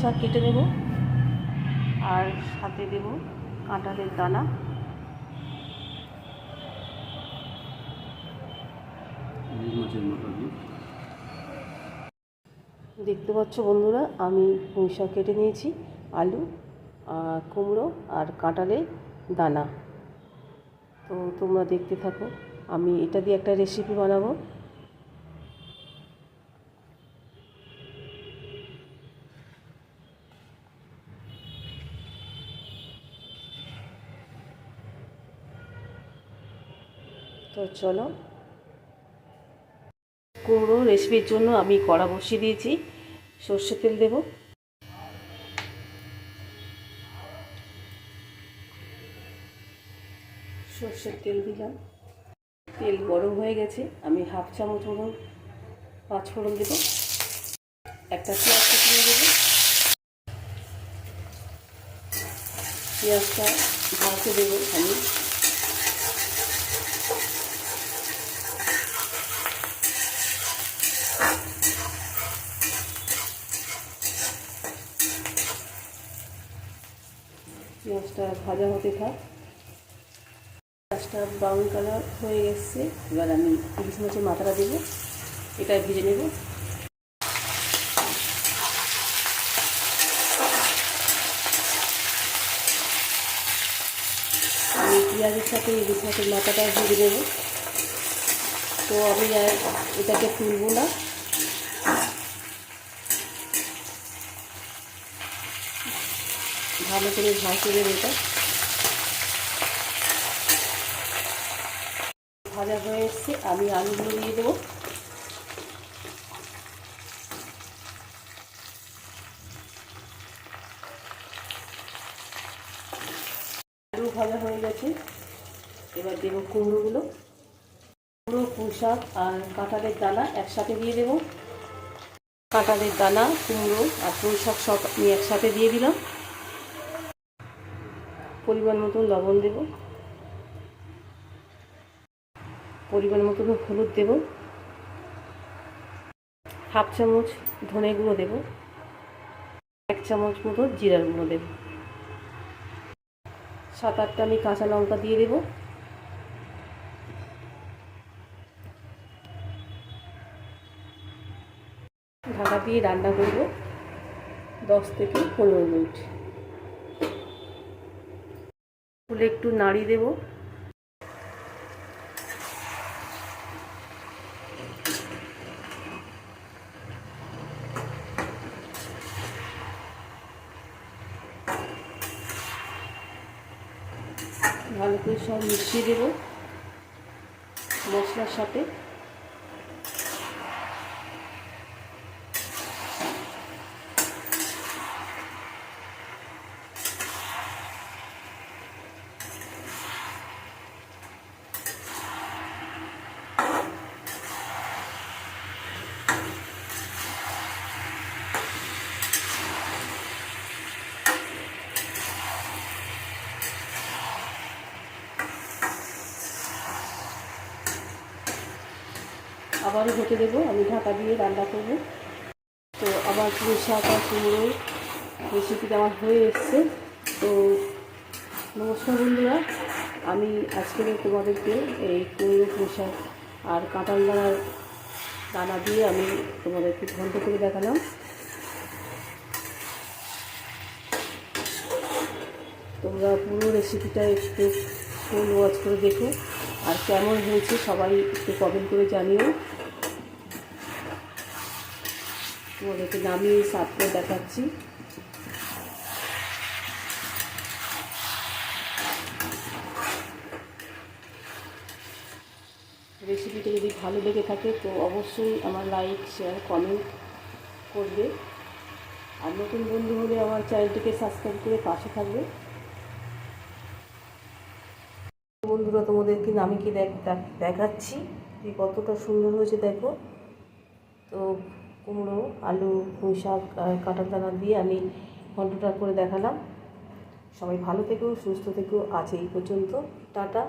শাক কেটে দেব আর সাথে দেব কাঁঠালের দানা। দেখতে পাচ্ছ বন্ধুরা আমি পুঁই শাক কেটে নিয়েছি আলু আর কুমড়ো আর কাঁঠালের দানা। তো তোমরা দেখতে থাকো আমি এটা দিয়ে একটা রেসিপি বানাবো। তো চলো। কুমড়ো রেসিপির জন্য আমি কড়া বসিয়ে দিয়েছি। সর্ষে তেল দেব। সর্ষের তেল দিলাম। তেল গরম হয়ে গেছে। আমি হাফ চামচ মতন পাঁচ ফোড়ন দেব। একটা পেঁয়াজ কুচিয়ে দেব। পেঁয়াজটা ভাজতে দেবো আমি। পেঁয়াজটা ভাজা হতে থাক। পেঁয়াজটা ব্রাউন কালার হয়ে গেছে। এবার আমি ইলিশ মাছের মাথাটা দেবো। এটা ভেজে নেব। আমি পেঁয়াজের সাথে ইলিশ মাছের মাথাটা ভেজে নেব। তো আমি আর এটাকে তুলবো না। ভালো করে ভাসে দেবো এটা ভাজা হয়ে এসছে, আমি আলুগুলো দিয়ে দেবো। আলু ভাজা হয়ে গেছে, এবার দেবো কুমড়োগুলো। কুমড়ো পুঁশাক আর কাঁঠালের দানা একসাথে দিয়ে দেবো। কাঁঠালের দানা, কুমড়ো আর পুঁই শাক সব আমি একসাথে দিয়ে দিলাম। পরিমাণ মতো লবণ দেব। পরিমাণ মতো হলুদ দেব। হাফ চামচ ধনে গুঁড়ো দেব। এক চামচ মতো জিরার গুঁড়ো দেব। সাত আটটা আমি কাঁচা লঙ্কা দিয়ে দেব। ঢাকা দিয়ে রান্না করব দশ থেকে পনেরো মিনিট। ফুলে একটু নাড়ি দেব। ভালো করে সব মিশিয়ে দেব মশলার সাথে। আবারও হতে দেবো, আমি ঢাকা দিয়ে রান্না করব। তো আবার পুরো শাক আর কুমড়ো রেসিপিটা আমার হয়ে এসছে। তো নমস্কার বন্ধুরা, আমি আজকে তোমাদেরকে এই কুমড়ো পোশাক আর কাঁঠাল দানার দানা দিয়ে আমি তোমাদেরকে ঘন্ট করে দেখালাম। তোমরা পুরো রেসিপিটা একটু ফুল ওয়াচ করে দেখো। আর কেমন হয়েছে সবাই একটু কমেন্ট করে জানিও। তোমাদেরকে নামিয়ে সার্ভ করে দেখাচ্ছি। রেসিপিটা যদি ভালো লেগে থাকে, তো অবশ্যই আমার লাইক শেয়ার কমেন্ট করবে। আর নতুন বন্ধু হলে আমার চ্যানেলটিকে সাবস্ক্রাইব করে পাশে থাকবে। বন্ধুরা, তোমাদেরকে আমি কি দেখ দেখ- দেখাচ্ছি? কতটা সুন্দর হয়েছে, দেখো। তো কুমড়ো, আলু, পুঁই শাক আর কাঁটার দানা দিয়ে আমি ঘন্টটা করে দেখালাম। সবাই ভালো থেকেও সুস্থ থেকেও আছে এই পর্যন্ত। টাটা।